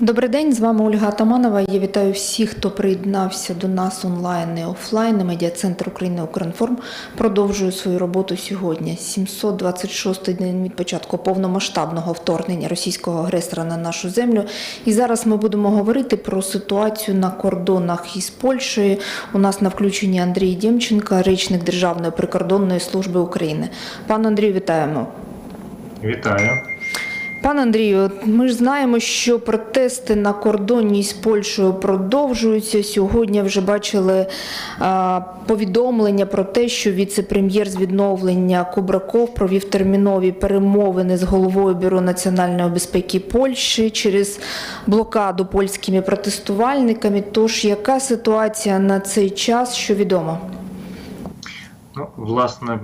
Добрий день, з вами Ольга Атаманова. Я вітаю всіх, хто приєднався до нас онлайн і офлайн. Медіа-центр України Укрінформ продовжує свою роботу сьогодні. 726 день від початку повномасштабного вторгнення російського агресора на нашу землю. І зараз ми будемо говорити про ситуацію на кордонах із Польщею. У нас на включенні Андрій Дємченко, речник Державної прикордонної служби України. Пане Андрію, вітаємо. Вітаю. Пане Андрію, ми ж знаємо, що протести на кордоні з Польщею продовжуються. Сьогодні вже бачили а, повідомлення про те, що віце-прем'єр з відновлення Кубраков провів термінові перемовини з головою бюро національної безпеки Польщі через блокаду польськими протестувальниками. Тож яка ситуація на цей час, що відомо? Ну, власне,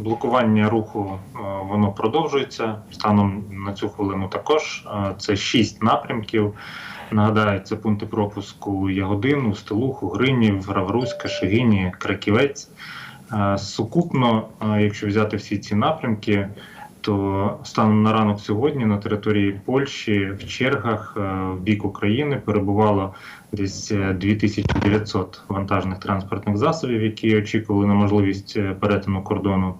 блокування руху е, воно продовжується. Станом на цю хвилину також Е, це шість напрямків. Нагадаю, це пункти пропуску Ягодин, Устилуху, Гринів, Равруська, Шегині, Краківець. Е, Сукупно, якщо взяти всі ці напрямки, то станом на ранок сьогодні на території Польщі в чергах в бік України перебувало десь е, 2900 вантажних транспортних засобів, які очікували на можливість перетину кордону.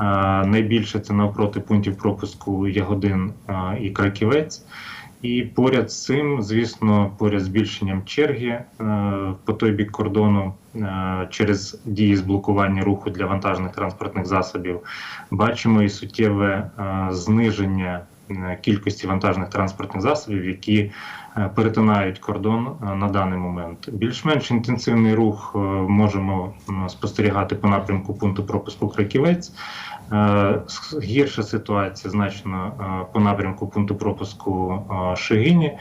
Е, Найбільше це навпроти пунктів пропуску Ягодин е, і Краківець. І поряд з цим, звісно, поряд з збільшенням черги е, по той бік кордону через дії з блокування руху для вантажних транспортних засобів, бачимо і суттєве зниження кількості вантажних транспортних засобів, які перетинають кордон е, на даний момент. Більш-менш інтенсивний рух е, можемо спостерігати по напрямку пункту пропуску Краківець. Е, Гірша ситуація значно е, по напрямку пункту пропуску е, Шегині.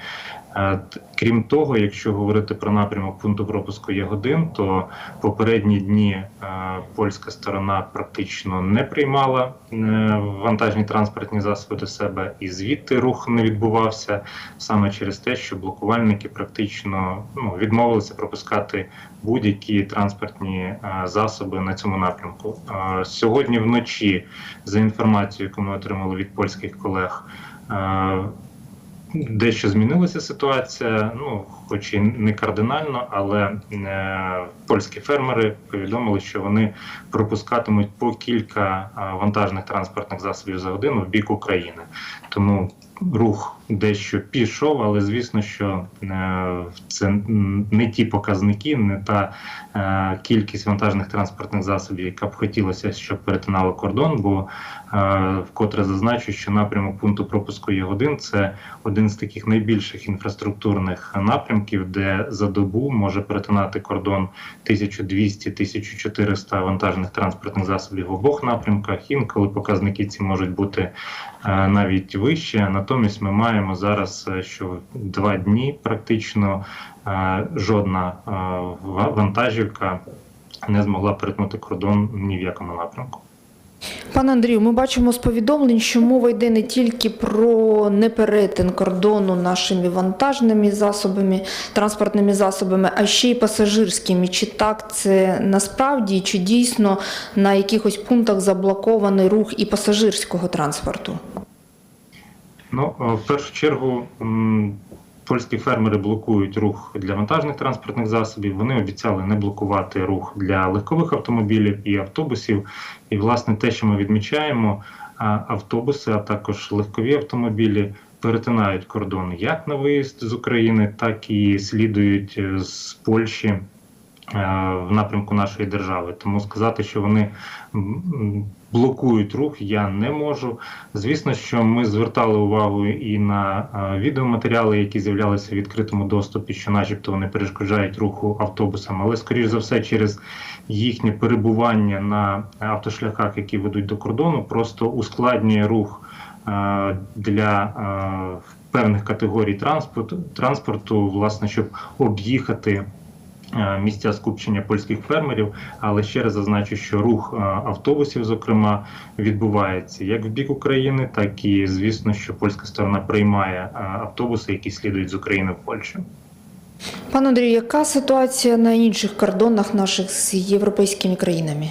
Е, т- Крім того, якщо говорити про напрямок пункту пропуску Ягодин, то попередні дні е, польська сторона практично не приймала е, вантажні транспортні засоби до себе, і звідти рух не відбувався саме через те, що блокувальники практично ну, відмовилися пропускати будь-які транспортні е, засоби на цьому напрямку. Е, Сьогодні вночі, за інформацією, яку ми отримали від польських колег, е, дещо змінилася ситуація. Ну, хоч і не кардинально, але е, польські фермери повідомили, що вони пропускатимуть по кілька вантажних транспортних засобів за годину в бік України. Тому рух дещо пішов, але звісно, що е, це не ті показники, не та е, кількість вантажних транспортних засобів, яка б хотілося, щоб перетинала кордон. Бо е, вкотре зазначу, що напрямок пункту пропуску Є1 – це один з таких найбільших інфраструктурних напрямків, де за добу може перетинати кордон 1200-1400 вантажних транспортних засобів в обох напрямках. Інколи показники ці можуть бути навіть вище. Натомість ми маємо зараз, е, що два дні практично е, жодна е, вантажівка не змогла перетнути кордон ні в якому напрямку. Пане Андрію, ми бачимо з повідомлень, що мова йде не тільки про неперетин кордону нашими вантажними засобами, транспортними засобами, а ще й пасажирськими. Чи так це насправді, чи дійсно на якихось пунктах заблокований рух і пасажирського транспорту? Ну, е, в першу чергу, польські фермери блокують рух для вантажних транспортних засобів. Вони обіцяли не блокувати рух для легкових автомобілів і автобусів. І, власне, те, що ми відмічаємо, автобуси, а також легкові автомобілі перетинають кордон як на виїзд з України, так і слідують е, з Польщі в напрямку нашої держави. Тому сказати, що вони блокують рух, я не можу. Звісно, що ми звертали увагу і на е, відеоматеріали, які з'являлися в відкритому доступі, що, начебто, вони перешкоджають руху автобусам, але скоріш за все, через їхнє перебування на автошляхах, які ведуть до кордону, просто ускладнює рух е, для е, певних категорій транспорту, транспорту, власне, щоб об'їхати е, місця скупчення польських фермерів. Але ще раз зазначу, що рух е, автобусів, зокрема, відбувається як в бік України, так і звісно, що польська сторона приймає е, автобуси, які слідують з України в Польщу. Пане Андрію, яка ситуація на інших кордонах наших з європейськими країнами?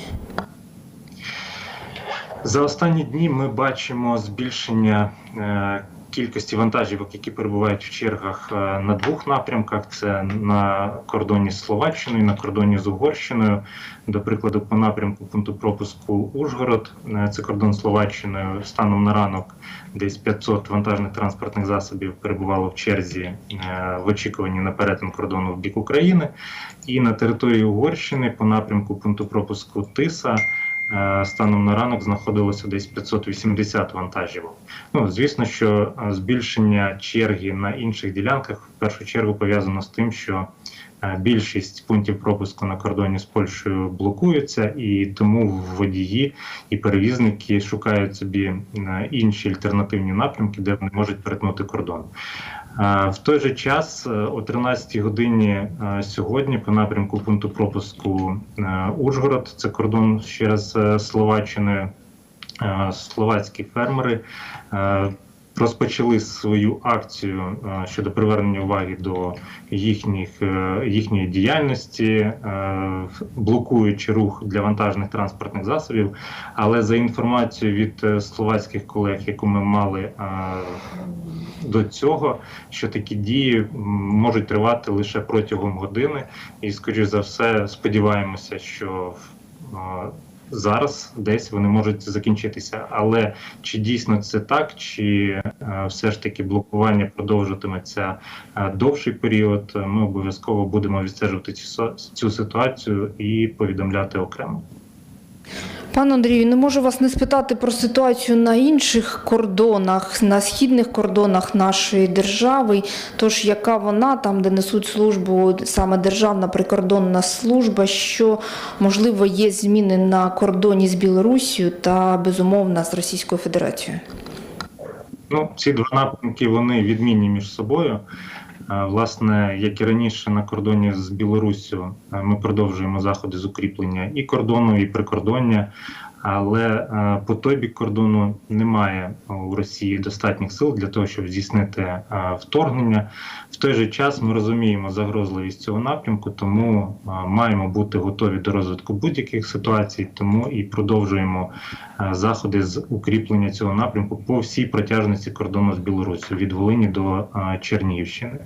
За останні дні ми бачимо збільшення е, кількості вантажівок, які перебувають в чергах е, на двох напрямках: це на кордоні з Словаччиною, на кордоні з Угорщиною. До прикладу, по напрямку пункту пропуску Ужгород, е, це кордон з Словаччиною. Станом на ранок десь 500 вантажних транспортних засобів перебувало в черзі е, в очікуванні на перетин кордону в бік України. І на території Угорщини по напрямку пункту пропуску Тиса. Е, Станом на ранок знаходилося десь 580 вантажівок. Ну, звісно, що е, збільшення черги на інших ділянках в першу чергу пов'язано з тим, що е, більшість пунктів пропуску на кордоні з Польщею блокуються, і тому водії і перевізники шукають собі інші альтернативні напрямки, де вони можуть перетнути кордон. Е, В той же час, е, о 13 годині е, сьогодні, по напрямку пункту пропуску Ужгород, це кордон ще раз е, словацькі фермери розпочали свою акцію е, щодо привернення уваги до їхніх, е, їхньої діяльності, е, блокуючи рух для вантажних транспортних засобів. Але за інформацією від словацьких колег, яку ми мали до цього, що такі дії можуть тривати лише протягом години, і, скоріш за все, сподіваємося, що зараз десь вони можуть закінчитися. Але чи дійсно це так, чи е, все ж таки блокування продовжуватиметься е, довший період, ми обов'язково будемо відстежувати цю ситуацію і повідомляти окремо. Пане Андрію, не можу вас не спитати про ситуацію на інших кордонах, на східних кордонах нашої держави. Тож, яка вона там, де несуть службу саме Державна прикордонна служба, що можливо є зміни на кордоні з Білоруссю та безумовно з Російською Федерацією? Ну, ці два напрямки вони відмінні між собою. Власне, як і раніше на кордоні з Білоруссю, ми продовжуємо заходи з укріплення і кордону, і прикордоння. Але е, по той бік кордону немає у Росії достатніх сил для того, щоб здійснити е, вторгнення. В той же час ми розуміємо загрозливість цього напрямку, тому е, маємо бути готові до розвитку будь-яких ситуацій, тому і продовжуємо заходи з укріплення цього напрямку по всій протяжності кордону з Білоруссю від Волині до Чернігівщини.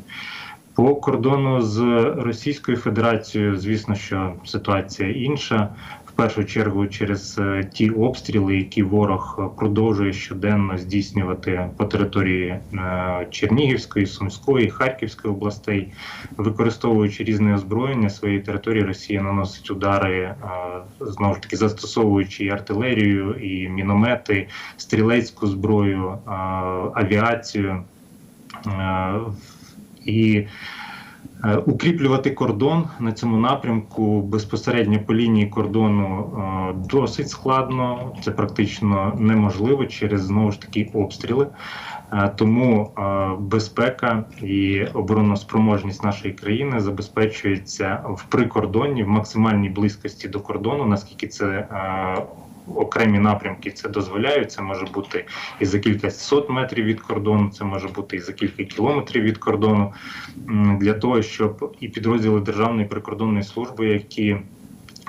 По кордону з Російською Федерацією, звісно, що ситуація інша. Першу чергу через е, ті обстріли, які ворог е, продовжує щоденно здійснювати по території е, Чернігівської, Сумської, Харківської областей, використовуючи різне озброєння своєї території, Росія наносить удари знову ж таки застосовуючи і артилерію, і міномети, стрілецьку зброю, авіацію. І укріплювати кордон на цьому напрямку безпосередньо по лінії кордону е, досить складно, це практично неможливо через знову ж таки обстріли. Е, Тому е, безпека і обороноспроможність нашої країни забезпечується в прикордонні, в максимальній близькості до кордону, наскільки це е, окремі напрямки це дозволяють. Це може бути і за кілька сот метрів від кордону, це може бути і за кілька кілометрів від кордону, для того, щоб і підрозділи Державної прикордонної служби, які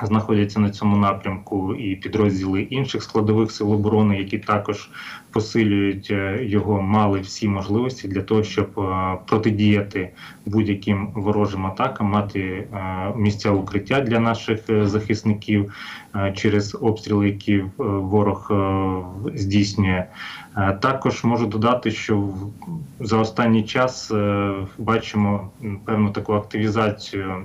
знаходяться на цьому напрямку, і підрозділи інших складових сил оборони, які також посилюють е, його, мали всі можливості для того, щоб е, протидіяти будь-яким ворожим атакам, мати е, місця укриття для наших захисників через обстріли, які ворог здійснює. Також можу додати, що за останній час бачимо певну таку активізацію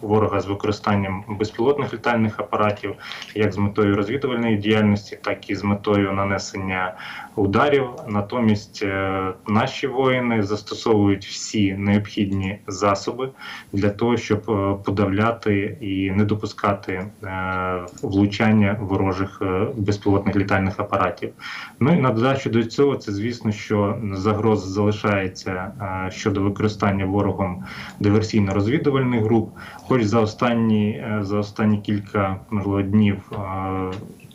ворога з використанням безпілотних літальних апаратів, як з метою розвідувальної діяльності, так і з метою нанесення ударів. Натомість е, наші воїни застосовують всі необхідні засоби для того, щоб е, подавляти і не допускати е, влучання ворожих безпілотних літальних апаратів. Ну і на додачу до цього, це звісно, що загроз залишається щодо використання ворогом диверсійно-розвідувальних груп. Хоч за останні за останні кілька можливо днів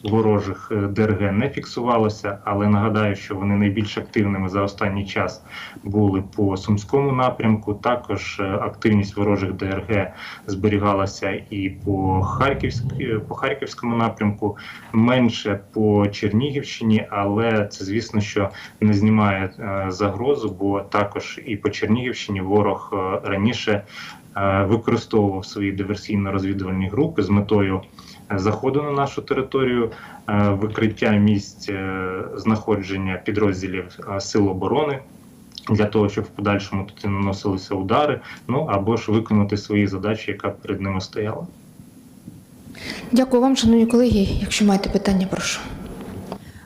ворожих е, ДРГ не фіксувалося, але нагадаю, що вони найбільш активними за останній час були по Сумському напрямку. Також е, активність ворожих ДРГ зберігалася і по Харківськ, е, по Харківському напрямку, менше по Чернігівщині, але це звісно, що не знімає загрозу, бо також і по Чернігівщині ворог раніше використовував свої диверсійно-розвідувальні групи з метою заходу на нашу територію, е, викриття місць е, знаходження підрозділів е, сил оборони. Для того щоб в подальшому тут наносилися удари, ну або ж виконати свої задачі, яка перед ними стояла. Дякую вам, шановні колеги. Якщо маєте питання, прошу.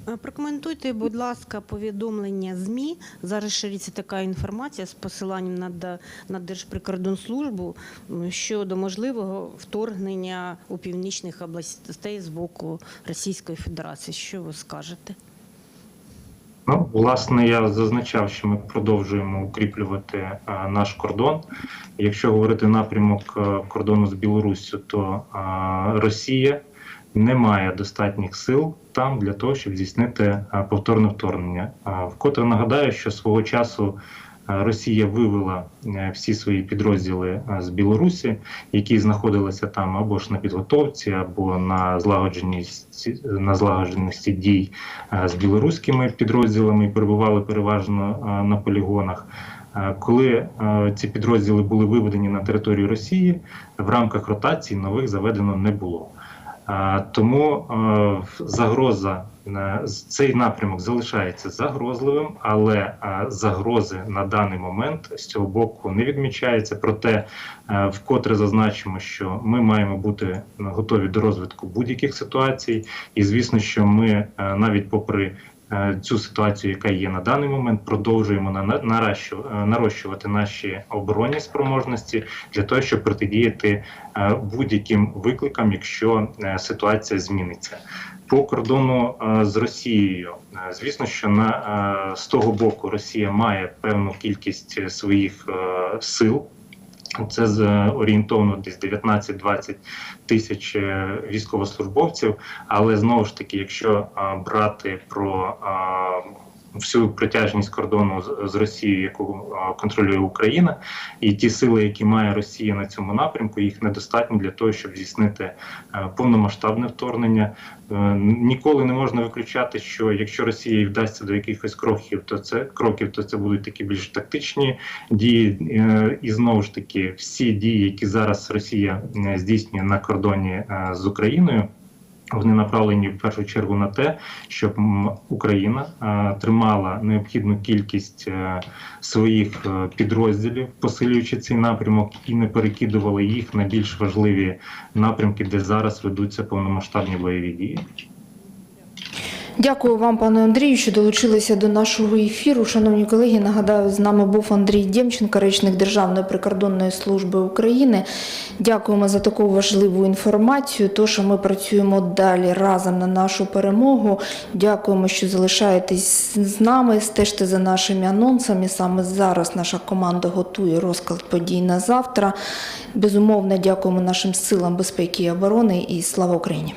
Е, Прокоментуйте, будь ласка, повідомлення ЗМІ. Зараз шириться така інформація з посиланням на, Держприкордонслужбу щодо можливого вторгнення у північних областей з боку Російської Федерації. Що ви скажете? Ну, власне, я зазначав, що ми продовжуємо укріплювати е, наш кордон. Якщо говорити напрямок е, кордону з Білоруссю, то е, Росія не має достатніх сил там для того, щоб здійснити повторне вторгнення. Вкотре нагадаю, що свого часу Росія вивела е, всі свої підрозділи з Білорусі, які знаходилися там або ж на підготовці, або на злагодженості на злагодженості дій з білоруськими підрозділами і перебували переважно на полігонах. Коли ці підрозділи були виведені на територію Росії, в рамках ротації нових заведено не було. Тому загроза цей напрямок залишається загрозливим, але загрози на даний момент з цього боку не відмічається. Проте вкотре зазначимо, що ми маємо бути готові до розвитку будь-яких ситуацій, і звісно, що ми навіть попри цю ситуацію, яка є на даний момент, продовжуємо е, нарощувати наші оборонні спроможності для того, щоб протидіяти е, будь-яким викликам, якщо е, ситуація зміниться. По кордону е, з Росією, е, звісно, що на е, з того боку Росія має певну кількість е, своїх е, сил. Це з орієнтовно десь 19-20 тисяч е, військовослужбовців. Але знову ж таки, якщо брати про всю притяжність кордону з, Росією, яку контролює Україна, і ті сили, які має Росія на цьому напрямку, їх недостатньо для того, щоб здійснити е, повномасштабне вторгнення. Е, Ніколи не можна виключати, що якщо Росія вдасться до якихось кроків, то це кроків, то це будуть такі більш тактичні дії. Е, І знову ж таки, всі дії, які зараз Росія здійснює на кордоні з Україною. Вони направлені в першу чергу на те, щоб Україна е, тримала необхідну кількість е, своїх е, підрозділів, посилюючи цей напрямок, і не перекидувала їх на більш важливі напрямки, де зараз ведуться повномасштабні бойові дії. Дякую вам, пане Андрію, що долучилися до нашого ефіру. Шановні колеги, нагадаю, з нами був Андрій Дємченко, речник Державної прикордонної служби України. Дякуємо за таку важливу інформацію. Тож ми працюємо далі разом на нашу перемогу. Дякуємо, що залишаєтесь з нами. Стежте за нашими анонсами. Саме зараз наша команда готує розклад подій на завтра. Безумовно, дякуємо нашим силам безпеки і оборони і слава Україні.